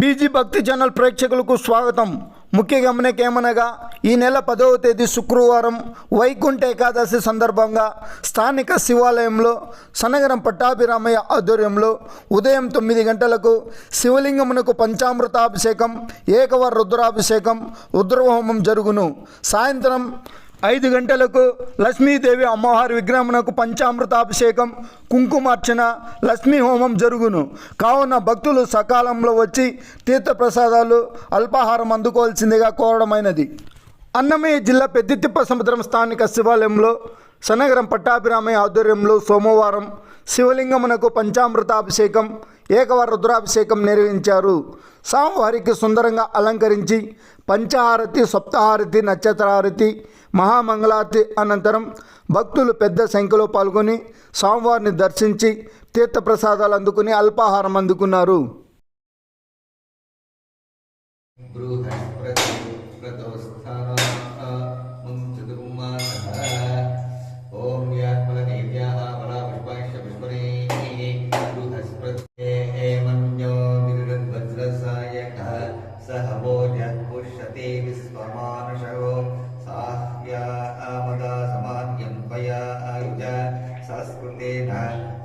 BG భక్తి channel ప్రేక్షకులకు స్వాగతం. ముఖ్య గమనికేమనగా ఈ నెల పదవ తేదీ శుక్రవారం వైకుంఠ ఏకాదశి సందర్భంగా స్థానిక శివాలయంలో సనగరం పట్టాభిరామయ్య ఆధ్వర్యంలో ఉదయం తొమ్మిది గంటలకు శివలింగమునకు పంచామృతాభిషేకం ఏకవర రుద్రాభిషేకం రుద్రహోమం జరుగును. సాయంత్రం ఐదు గంటలకు లక్ష్మీదేవి అమ్మవారి విగ్రహమునకు పంచామృతాభిషేకం కుంకుమార్చన లక్ష్మీ హోమం జరుగును. కావున భక్తులు సకాలంలో వచ్చి తీర్థప్రసాదాలు అల్పాహారం అందుకోవాల్సిందిగా కోరడమైనది. అన్నమయ్య జిల్లా పెద్దితిప్ప సముద్రం స్థానిక శివాలయంలో శనగరం పట్టాభిరామయ్య ఆధ్వర్యంలో సోమవారం శివలింగమునకు పంచామృతాభిషేకం ఏకవర రుద్రాభిషేకం నిర్వహించారు. స్వామివారికి సుందరంగా అలంకరించి పంచహారతి సప్తహారతి నక్షత్రహారతి మహామంగళారతి అనంతరం భక్తులు పెద్ద సంఖ్యలో పాల్గొని స్వామివారిని దర్శించి తీర్థప్రసాదాలు అందుకుని అల్పాహారం అందుకున్నారు.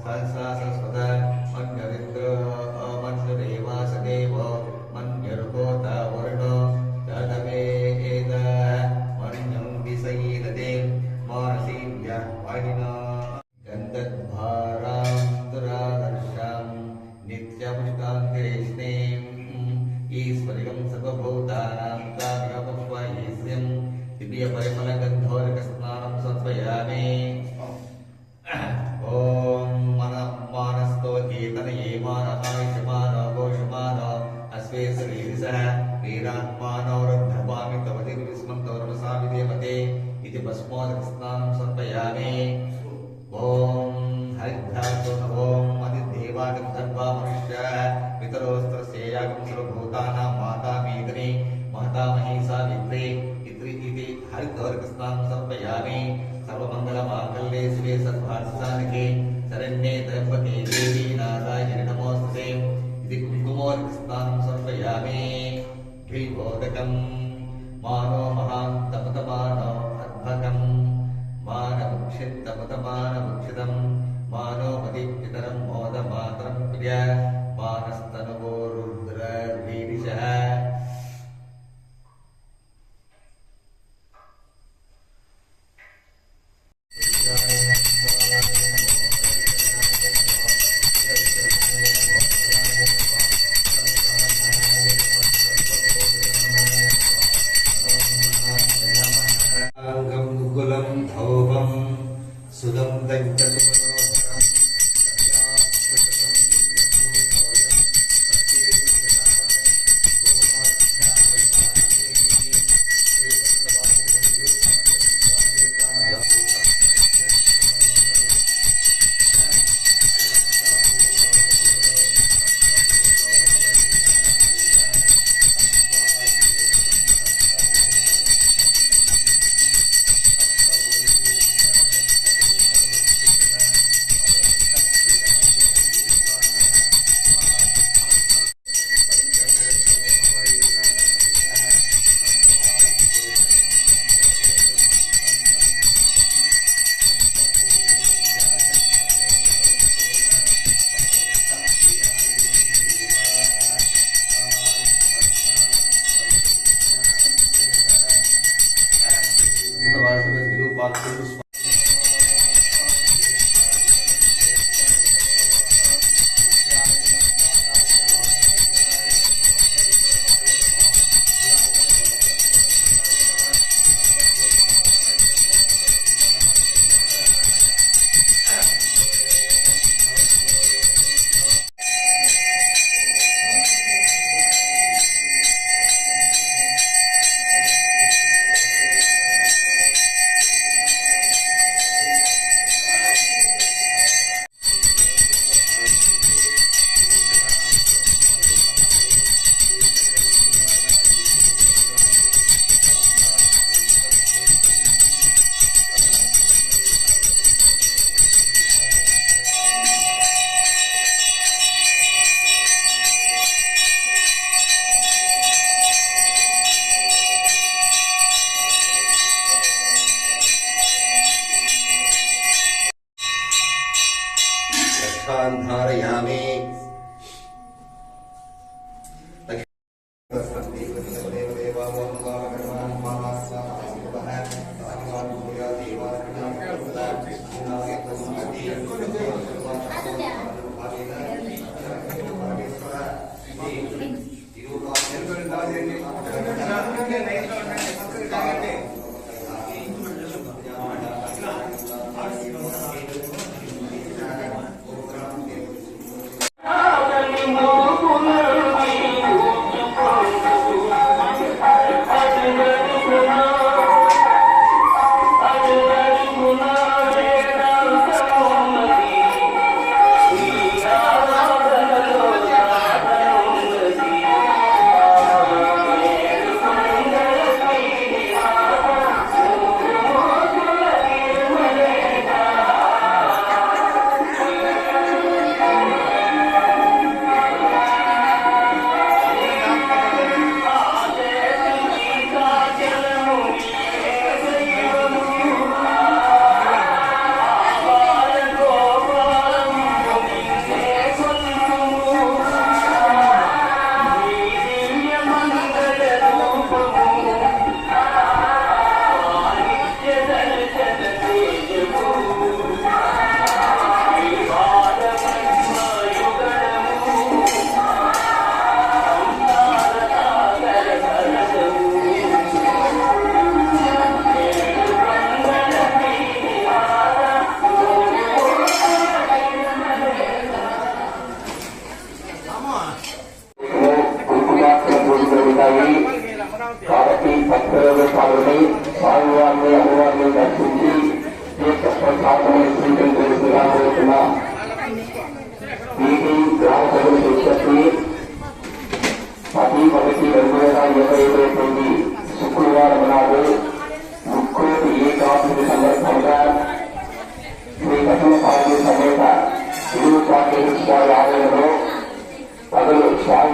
三三三十三。ఓం మది దేవాగం సర్వా మనుష్య పితరోస్త్ర శ్రేయాగం సర్వభూతానాం మాతా మేదిని మాతా మహిషా విద్రే ఇత్రి ఇది హరిద్వర్గస్థానం సమర్పయామి. సర్వమంగళ మాంగళ్యే శివే సద్భాషానికి శరణ్యే త్రయంబకే దేవి నారాయణ నమోస్తే. ఇది కుంకుమోర్గస్థానం సమర్పయామి. శ్రీబోధకం మానో మహాంతమతమానో అద్భకం మానముక్షిత్తమతమానముక్షితం मानो मदीप्यतरं मोदमातरं प्रिय मानस्तनुवो Comics.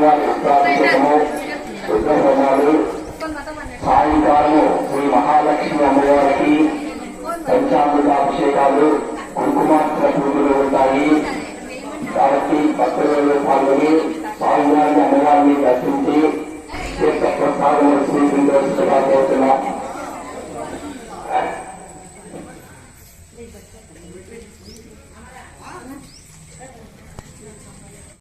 どうも。